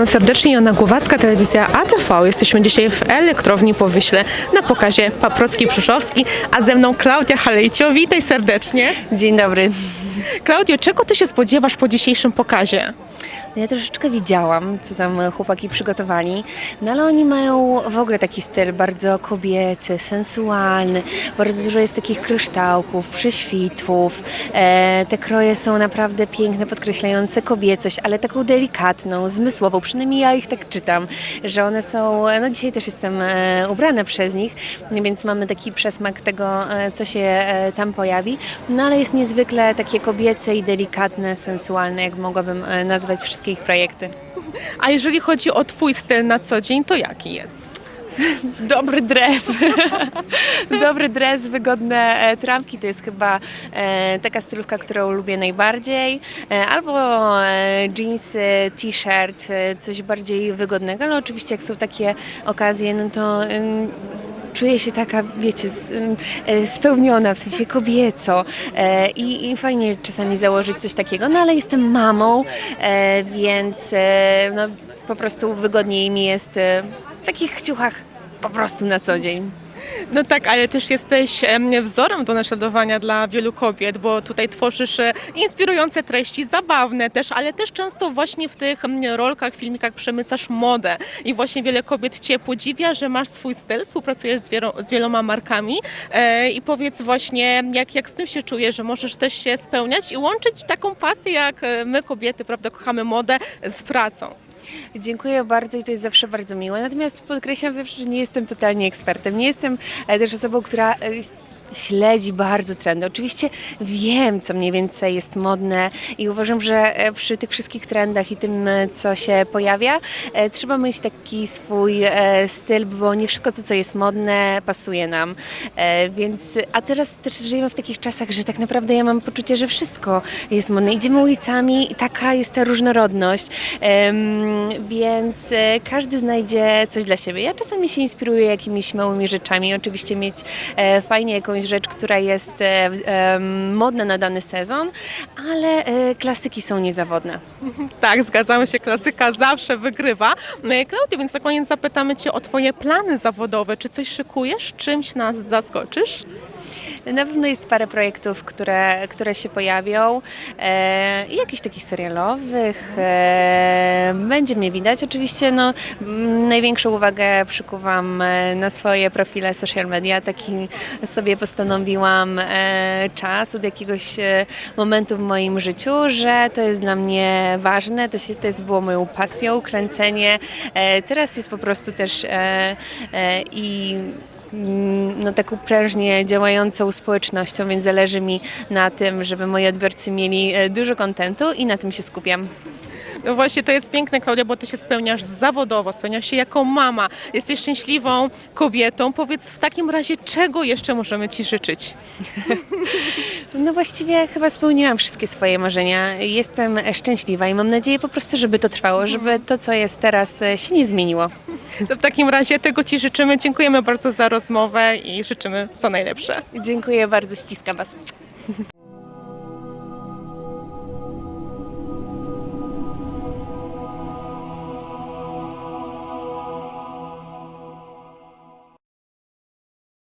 Witam serdecznie, Jana Głowacka, telewizja ATV. Jesteśmy dzisiaj w Elektrowni po Wyśle na pokazie Paprocki-Przyszowski, a ze mną Klaudia Halejcio. Witaj serdecznie. Dzień dobry. Klaudio, czego ty się spodziewasz po dzisiejszym pokazie? No Ja troszeczkę widziałam, co tam chłopaki przygotowali, no ale oni mają w ogóle taki styl bardzo kobiecy, sensualny, bardzo dużo jest takich kryształków, prześwitów. E, te kroje są naprawdę piękne, podkreślające kobiecość, ale taką delikatną, zmysłową, przynajmniej ja ich tak czytam, że one są, no dzisiaj też jestem e, ubrana przez nich, więc mamy taki przesmak tego, e, co się e, tam pojawi, no ale jest niezwykle takie kobiece i delikatne, sensualne, jak mogłabym e, nazwać wszystkie ich projekty. A jeżeli chodzi o twój styl na co dzień, to jaki jest? Dobry dres. Dobry dres, wygodne e, trampki to jest chyba e, taka stylówka, którą lubię najbardziej. E, albo e, jeansy, t-shirt, e, coś bardziej wygodnego, ale oczywiście jak są takie okazje, no to czuję się taka, wiecie, e, spełniona, w sensie kobieco e, i, i fajnie czasami założyć coś takiego, no ale jestem mamą, e, więc no, po prostu wygodniej mi jest w takich ciuchach po prostu na co dzień. No tak, ale też jesteś em, wzorem do naśladowania dla wielu kobiet, bo tutaj tworzysz e, inspirujące treści, zabawne też, ale też często właśnie w tych rolkach, filmikach przemycasz modę i właśnie wiele kobiet Cię podziwia, że masz swój styl, współpracujesz z wieloma markami e, i powiedz właśnie, jak, jak z tym się czujesz, że możesz też się spełniać i łączyć taką pasję, jak e, my kobiety, prawda, kochamy modę z pracą. Dziękuję bardzo i to jest zawsze bardzo miłe. Natomiast podkreślam zawsze, że nie jestem totalnie ekspertem. Nie jestem e, też osobą, która e, śledzi bardzo trendy. Oczywiście wiem, co mniej więcej jest modne i uważam, że e, przy tych wszystkich trendach i tym, e, co się pojawia, e, trzeba mieć taki swój styl, bo nie wszystko to, co jest modne, pasuje nam. Więc, a teraz też żyjemy w takich czasach, że tak naprawdę ja mam poczucie, że wszystko jest modne. Idziemy ulicami i taka jest ta różnorodność, więc każdy znajdzie coś dla siebie. Ja czasami się inspiruję jakimiś małymi rzeczami. Oczywiście mieć fajnie jakąś rzecz, która jest e, modna na dany sezon, ale e, klasyki są niezawodne. Tak, zgadzamy się, klasyka zawsze wygrywa. E, Klaudio, więc na koniec zapytamy Cię o Twoje plany zawodowe. Czy coś szykujesz? Czymś nas zaskoczysz? Na pewno jest parę projektów, które, które się pojawią e, jakichś takich serialowych. E, będzie mnie widać. Oczywiście no, największą uwagę przykuwam e, na swoje profile social media. Taki sobie postanowiłam e, czas od jakiegoś e, momentu w moim życiu, że to jest dla mnie ważne. To, się, to jest było moją pasją, kręcenie. E, teraz jest po prostu też e, e, i no, taką prężnie działającą społecznością, więc zależy mi na tym, żeby moi odbiorcy mieli e, dużo kontentu i na tym się skupiam. No właśnie, to jest piękne, Klaudia, bo Ty się spełniasz zawodowo, spełniasz się jako mama. Jesteś szczęśliwą kobietą. Powiedz w takim razie, czego jeszcze możemy Ci życzyć? No właściwie chyba spełniłam wszystkie swoje marzenia. Jestem szczęśliwa i mam nadzieję po prostu, żeby to trwało, żeby to, co jest teraz, e, się nie zmieniło. To w takim razie tego Ci życzymy. Dziękujemy bardzo za rozmowę i życzymy co najlepsze. Dziękuję bardzo, ściskam Was.